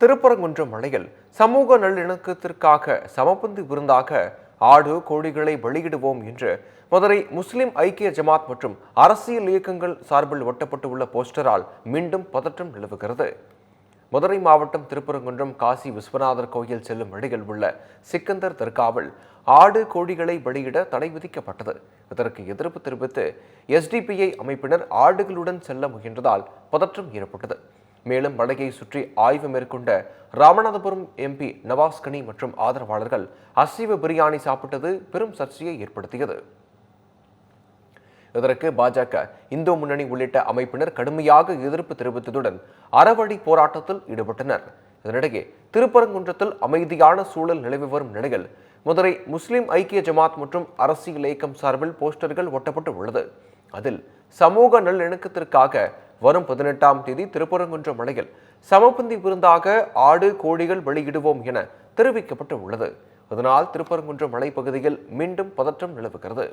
திருப்பரங்குன்றம் மலையில் சமூக நல்லிணக்கத்திற்காக சமபந்து விருந்தாக ஆடு கோழிகளை வெளியிடுவோம் என்று மதுரை முஸ்லிம் ஐக்கிய ஜமாத் மற்றும் அரசியல் இயக்கங்கள் சார்பில் ஒட்டப்பட்டுள்ள போஸ்டரால் மீண்டும் பதற்றம் நிலவுகிறது. மதுரை மாவட்டம் திருப்பரங்குன்றம் காசி விஸ்வநாதர் கோயில் செல்லும் வழியில் உள்ள சிக்கந்தர் தர்காவில் ஆடு கோழிகளை வெளியிட தடை விதிக்கப்பட்டது. இதற்கு எதிர்ப்பு தெரிவித்து எஸ்டிபிஐ அமைப்பினர் ஆடுகளுடன் செல்ல முயன்றதால் பதற்றம் ஏற்பட்டது. மேலும் மலையை சுற்றி ஆய்வு மேற்கொண்ட ராமநாதபுரம் எம்பி நவாஸ்கனி மற்றும் ஆதரவாளர்கள் அசைவ பிரியாணி சாப்பிட்டது பெரும் சர்ச்சையை ஏற்படுத்தியது. இதற்கு பாஜக இந்து முன்னணி உள்ளிட்ட அமைப்பினர் கடுமையாக எதிர்ப்பு தெரிவித்ததுடன் அறவழி போராட்டத்தில் ஈடுபட்டனர். இதனிடையே திருப்பரங்குன்றத்தில் அமைதியான சூழல் நிலவி வரும் நிலையில் மதுரை முஸ்லிம் ஐக்கிய ஜமாத் மற்றும் அரசியல் இயக்கம் சார்பில் போஸ்டர்கள் ஒட்டப்பட்டு உள்ளது. அதில் சமூக நல்லிணக்கத்திற்காக வரும் பதினெட்டாம் தேதி திருப்பரங்குன்றம் மலையில் சமபந்தி விருந்தாக ஆடு கோழிகள் வெளியிடுவோம் என தெரிவிக்கப்பட்டு உள்ளது இதனால் திருப்பரங்குன்றம் மலைப்பகுதியில் மீண்டும் பதற்றம் நிலவுகிறது.